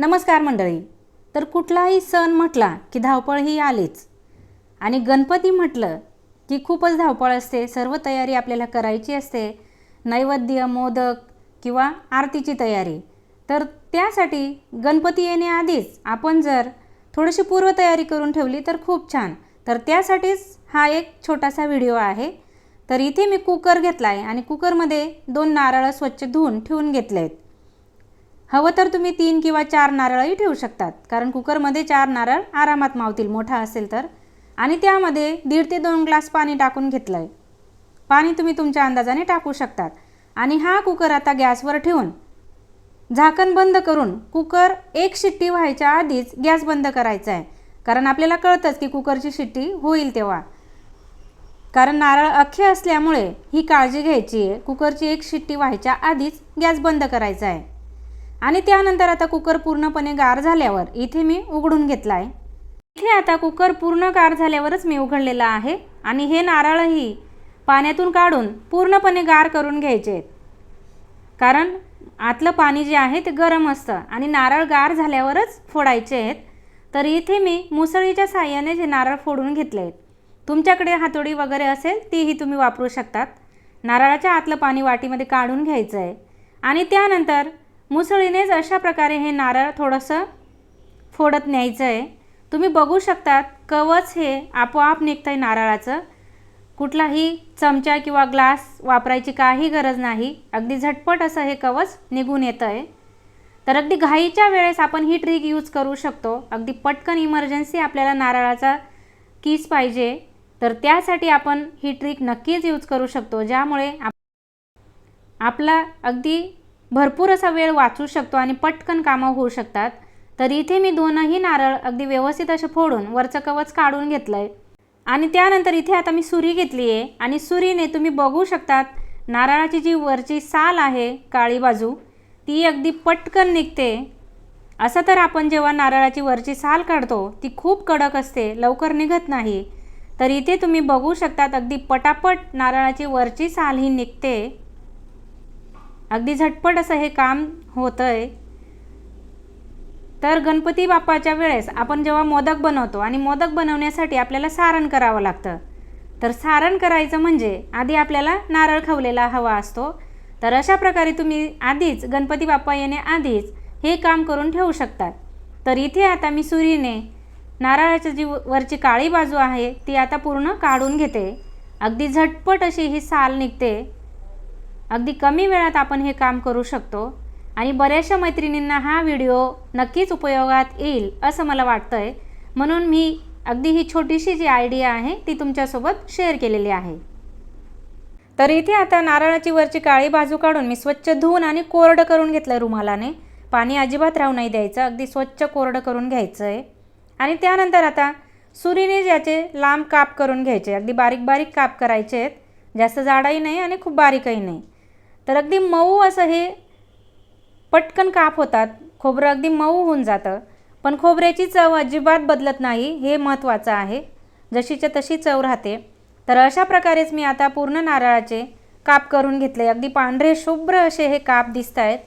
नमस्कार मंडळी. तर कुठलाही सण म्हटला की धावपळ ही आलीच. आणि गणपती म्हटलं की खूपच धावपळ असते सर्व तयारी आपल्याला करायची असते. नैवेद्य मोदक किंवा आरतीची तयारी. तर त्यासाठी गणपती येण्याआधीच आपण जर थोडीशी पूर्वतयारी करून ठेवली तर खूप छान. तर त्यासाठीच हा एक छोटासा व्हिडिओ आहे. तर इथे मी कुकर घेतला आहे आणि कुकरमध्ये दोन नारळ स्वच्छ धुवून ठेवून घेतले आहेत हवं तर तुम्ही तीन किंवा चार नारळही ठेवू शकतात. कारण कुकरमध्ये चार नारळ आरामात मावतील. मोठा असेल तर. आणि त्यामध्ये दीड ते दोन ग्लास पाणी टाकून घेतलं आहे पाणी तुम्ही तुमच्या अंदाजाने टाकू शकतात. आणि हा कुकर आता गॅसवर ठेवून झाकण बंद करून कुकर एक शिट्टी व्हायच्या आधीच गॅस बंद करायचा आहे. कारण आपल्याला कळतंच की कुकरची शिट्टी होईल तेव्हा. कारण नारळ अख्खे असल्यामुळे ही काळजी घ्यायची आहे. कुकरची एक शिट्टी व्हायच्या आधीच गॅस बंद करायचा आहे. आणि त्यानंतर आता कुकर पूर्णपणे गार झाल्यावर इथे मी उघडून घेतला आहे इथे आता कुकर पूर्ण गार झाल्यावरच मी उघडलेला आहे आणि हे नारळही पाण्यातून काढून पूर्णपणे गार करून घ्यायचे. आहेत कारण आतलं पाणी जे आहे ते गरम असतं आणि नारळ गार झाल्यावरच फोडायचे आहेत. तर इथे मी मुसळीच्या साह्याने जे नारळ फोडून घेतले आहेत. तुमच्याकडे हातोडी वगैरे असेल तीही तुम्ही वापरू शकतात. नारळाच्या आतलं पाणी वाटीमध्ये काढून घ्यायचं आहे आणि त्यानंतर मुसळीनेच अशा प्रकारे हे नारळ थोडंसं फोडत न्यायचं आहे तुम्ही बघू शकतात कवच हे आपोआप निघतं आहे नारळाचं. कुठलाही चमचा किंवा ग्लास वापरायची काही गरज नाही. अगदी झटपट असं हे कवच निघून येतं आहे तर अगदी घाईच्या वेळेस आपण ही ट्रिक यूज करू शकतो. अगदी पटकन इमर्जन्सी आपल्याला नारळाचा कीस पाहिजे. तर त्यासाठी आपण ही ट्रिक नक्कीच यूज करू शकतो ज्यामुळे आप आपला अगदी भरपूर असा वेळ वाचू शकतो आणि पटकन कामं होऊ शकतात. तर इथे मी दोनही नारळ अगदी व्यवस्थित असे फोडून वरचं कवच काढून घेतलं आहे आणि त्यानंतर इथे आता मी सुरी घेतली आहे आणि सुरीने तुम्ही बघू शकतात नारळाची जी वरची साल आहे काळी बाजू ती अगदी पटकन निघते. असं तर आपण जेव्हा नारळाची वरची साल काढतो ती खूप कडक असते लवकर निघत नाही. तर इथे तुम्ही बघू शकतात अगदी पटापट नारळाची वरची साल ही निघते. अगदी झटपट असं हे काम होतं आहे तर गणपती बाप्पाच्या वेळेस आपण जेव्हा मोदक बनवतो आणि मोदक बनवण्यासाठी आपल्याला सारण करावं लागतं. तर सारण करायचं म्हणजे आधी आपल्याला नारळ खवलेला हवा असतो. तर अशा प्रकारे तुम्ही आधीच गणपती बाप्पा येण्याआधीच हे काम करून ठेवू शकतात. तर इथे आता मी सुरीने नारळाची जी वरची काळी बाजू आहे ती आता पूर्ण काढून घेते. अगदी झटपट अशी ही साल निघते. अगदी कमी वेळात आपण हे काम करू शकतो. आणि बऱ्याचशा मैत्रिणींना हा व्हिडिओ नक्कीच उपयोगात येईल असं मला वाटतं आहे म्हणून मी अगदी ही छोटीशी जी आयडिया आहे ती तुमच्यासोबत शेअर केलेली आहे. तर इथे आता नारळाची वरची काळी बाजू काढून मी स्वच्छ धुवून आणि कोरडं करून घेतलं रुमालाने. पाणी अजिबात राहू नाही द्यायचं अगदी स्वच्छ कोरडं करून घ्यायचं आहे आणि त्यानंतर आता सुरीने ज्याचे लांब काप करून घ्यायचे अगदी बारीक बारीक काप करायचे आहेत जास्त जाडाही नाही आणि खूप बारीकही नाही. तर अगदी मऊ असं हे पटकन काप होतात. खोबरं अगदी मऊ होऊन जातं. पण खोबऱ्याची चव अजिबात बदलत नाही हे महत्त्वाचं आहे. जशीच्या तशी चव राहते. तर अशा प्रकारेच मी आता पूर्ण नारळाचे काप करून घेतले. अगदी पांढरे शुभ्र असे हे काप दिसत आहेत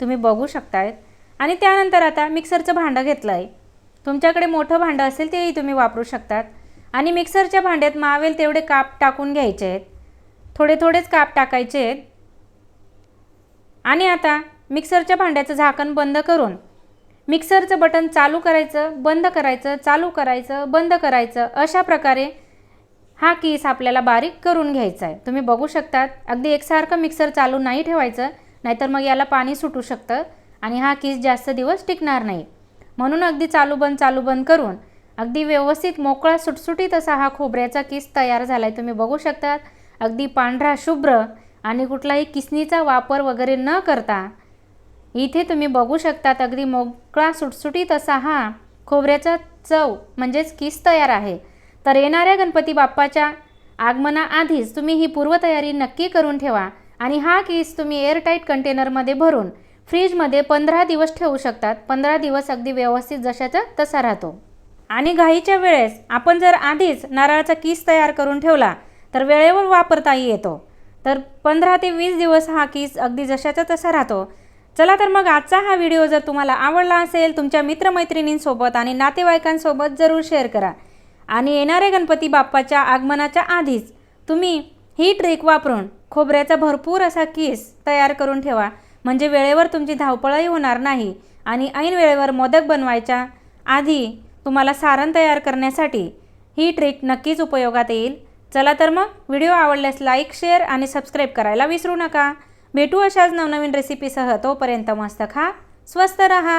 तुम्ही बघू शकतायत. आणि त्यानंतर आता मिक्सरचं भांडं घेतलं आहे तुमच्याकडे मोठं भांडं असेल तेही तुम्ही वापरू शकतात. आणि मिक्सरच्या भांड्यात मावेल तेवढे काप टाकून घ्यायचे आहेत. थोडे थोडेच काप टाकायचे आहेत. आणि आता मिक्सरच्या भांड्याचं झाकण बंद करून मिक्सरचं बटन चालू करायचं बंद करायचं चालू करायचं बंद करायचं अशा प्रकारे हा केस आपल्याला बारीक करून घ्यायचा आहे. तुम्ही बघू शकतात अगदी एकसारखं मिक्सर चालू नाही ठेवायचं नाहीतर मग याला पाणी सुटू शकतं आणि हा केस जास्त दिवस टिकणार नाही. म्हणून अगदी चालू बंद चालू बंद करून अगदी व्यवस्थित मोकळा सुटसुटीत असा हा खोबऱ्याचा केस तयार झाला आहे तुम्ही बघू शकतात अगदी पांढरा शुभ्र आणि कुठलाही किसनीचा वापर वगैरे न करता. इथे तुम्ही बघू शकतात अगदी मोकळा सुटसुटीत असा हा खोबऱ्याचा चव म्हणजेच किस तयार आहे. तर येणाऱ्या गणपती बाप्पाच्या आगमनाआधीच तुम्ही ही पूर्वतयारी नक्की करून ठेवा आणि हा किस तुम्ही एअरटाईट कंटेनरमध्ये भरून फ्रीजमध्ये पंधरा दिवस ठेवू शकतात. पंधरा दिवस अगदी व्यवस्थित जशाचा तसा राहतो. आणि घाईच्या वेळेस आपण जर आधीच नारळाचा किस तयार करून ठेवला तर वेळेवर वापरताही येतो. तर पंधरा ते वीस दिवस हा किस अगदी जशाचा तसा राहतो. चला तर मग आजचा हा व्हिडिओ जर तुम्हाला आवडला असेल तुमच्या मित्रमैत्रिणींसोबत आणि नातेवाईकांसोबत जरूर शेअर करा. आणि येणाऱ्या गणपती बाप्पाच्या आगमनाच्या आधीच तुम्ही ही ट्रिक वापरून खोबऱ्याचा भरपूर असा किस तयार करून ठेवा. म्हणजे वेळेवर तुमची धावपळही होणार नाही आणि ऐन वेळेवर मोदक बनवायच्या आधी तुम्हाला सारण तयार करण्यासाठी ही ट्रिक नक्कीच उपयोगात येईल. चला तर मग व्हिडिओ आवडल्यास लाईक शेअर आणि सबस्क्राईब करायला विसरू नका. भेटू अशाच नवनवीन रेसिपीसह तोपर्यंत मस्त खा स्वस्त रहा.